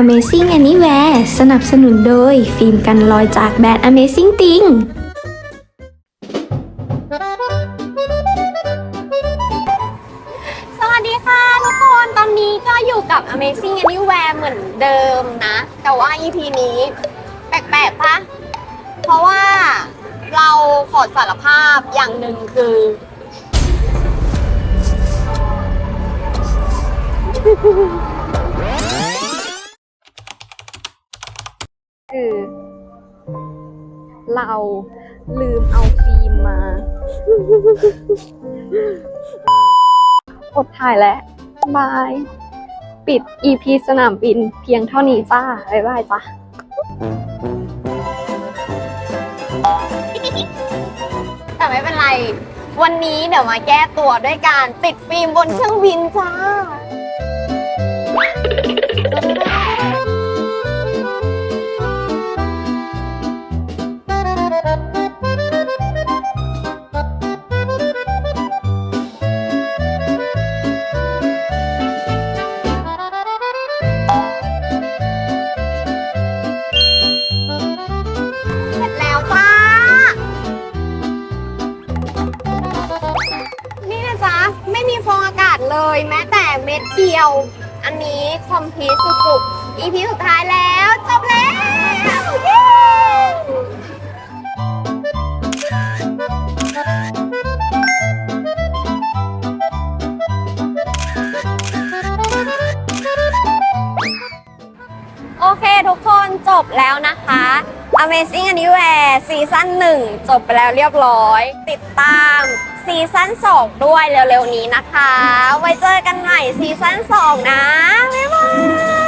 Amazing Anywhere สนับสนุนโดย ฟิล์มกันรอยจากแบรนด์ Amazing Thing สวัสดีค่ะทุกคน ตอนนี้ก็อยู่กับ Amazing Anywhere เหมือนเดิมนะ แต่ว่า EP นี้แปลกๆปะเพราะว่าเราขอสารภาพอย่างหนึ่งคือ คือ เราลืมเอาฟิล์มมา อดถ่ายแล้วบาย ปิด EP สนามบินเพียงเท่านี้จ้า บ๊ายบายจ้าแต่ไม่เป็นไร วันนี้เดี๋ยวมาแก้ตัวด้วยการติดฟิล์มบนเครื่องบินจ้า เลย แม้แต่เม็ดเดียว อันนี้คอมพีสุดๆ EP สุดท้ายแล้ว จบแล้วโอเคทุกคนจบแล้วนะคะ Amazing Anywhere ซีซั่น1 จบไปแล้วเรียบร้อย ติดตามซีซั่น2 ด้วยเร็วๆนี้นะคะ ไว้เจอกันใหม่ซีซั่น2 นะ บ๊าย